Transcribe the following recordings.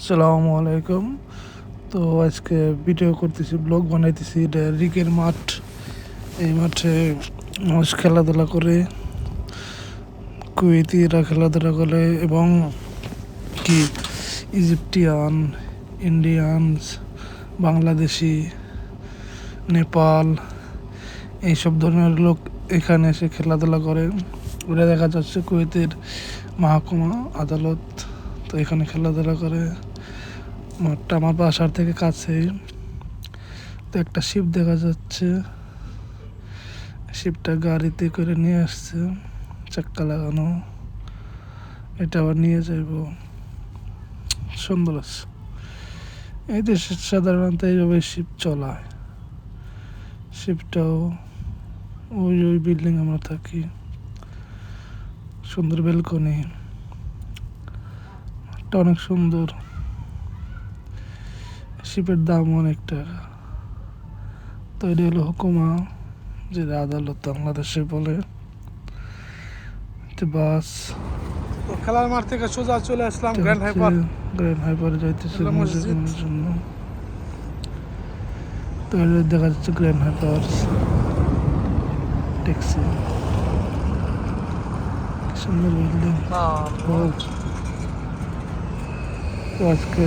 আসসালামু আলাইকুম। তো আজকে ভিডিও করতেছি, ব্লগ বানাইতেছি। এটা রিকের মাঠ। এই মাঠে মানুষ খেলাধুলা করে কুয়েতিরা খেলাধুলা করে এবং কি, ইজিপ্টিয়ান, ইন্ডিয়ানস, বাংলাদেশি, নেপাল, এইসব ধরনের লোক এখানে এসে খেলাধুলা করে। ওটা দেখা যাচ্ছে কুয়েতের মাহকুমা আদালত। তো এখানে খেলাধুলা করে। মাঠটা আমার বাসার থেকে কাছেই। তো একটা শিপ দেখা যাচ্ছে। শিপটা গাড়িতে করে নিয়ে আসছে। চাক্কা লাগানো। এটা আবার নিয়ে যাইব। সুন্দর আছে। এই দেশে সাধারণত এইভাবে শিপ চলায়। শিপটাও ওই ওই বিল্ডিং আমরা থাকি। সুন্দর বেলকনি এটা অনেক সুন্দর। শিপের দাম অনেকটা টাকা। তো এটা হলো হুকুমা যেটা আদালত বাংলাদেশে বলে। বাস। খেলার মাঠ থেকে সোজা চলে আসলাম গ্র্যান্ড হাইপার গ্র্যান্ড হাইপারে যাইতেছে জন্য। তো দেখা যাচ্ছে গ্র্যান্ড হাইপার ট্যাক্সি সুন্দর বিল্ডিং আজকে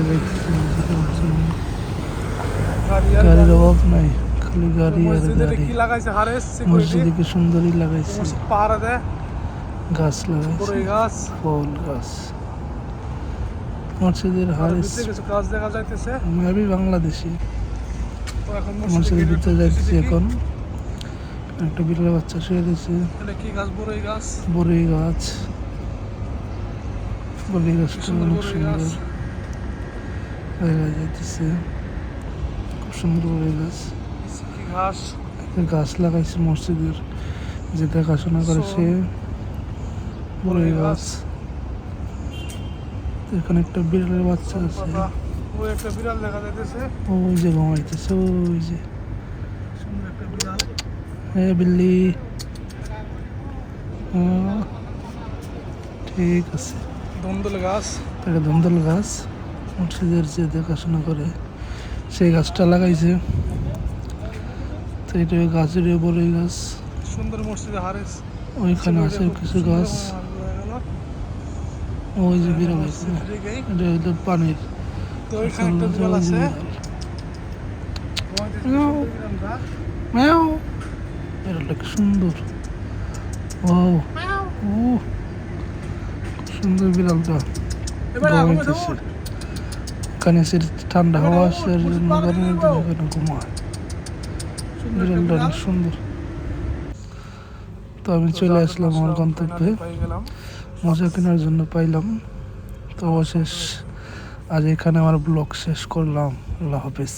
গাড়ির অভাব নাই খালি গাড়ি আর গাড়ি। কি লাগাইছে? হারেস মসজিদে কি সুন্দরই লাগাইছে। গাছ লাগাইছে। ফল গাছ। মসজিদের হারিস আমি বাংলাদেশি। এখন মসজিদের ভিতরে যাইতেছি এখন। একটা বিড়াল বাচ্চা শুয়ে দিয়েছে কি গাছ? বড়ই গাছ। গাছটা অনেক সুন্দর। দেখা যাইতেছে খুব সুন্দর বড়ই গাছ ঘাস গাছ লাগাইছে মসজিদের যে দেখাশোনা করে সে বড়ই গাছ এখানে একটা বিড়ালের বাচ্চা আছে ওই একটা বিড়াল দেখা যাইতেছে ওই যে ঘুমাইতেছে ওই যে সুন্দর একটা বিড়াল হ্যাঁ বিল্লি ঠিক আছে ধন্দল গাছ একটা ধন্দল গাছ মসজিদের যে দেখাশোনা করে সেই গাছটা লাগাইছে। তো এটা গাছের বড়ই গাছ। সুন্দর মসজিদে হারেস। ওইখানে আছে কিছু গাছ। ওই যে বিড়াল আছে। এটা হলো পানির তো ওইখানে একটা বিড়াল আছে। ম্যাও। বিড়ালটা কি সুন্দর। ও ও সুন্দর বিড়ালটা। সে ঠান্ডা হাওয়া আসে আর জন্য গরমের দিনে বিড়ালটা অনেক সুন্দর। তো আমি চলে আসলাম আমার গন্তব্যে। মজা কেনার জন্য পাইলাম। তো অবশেষ, আজ এখানে আমার ব্লগ শেষ করলাম। আল্লাহ হাফিজ।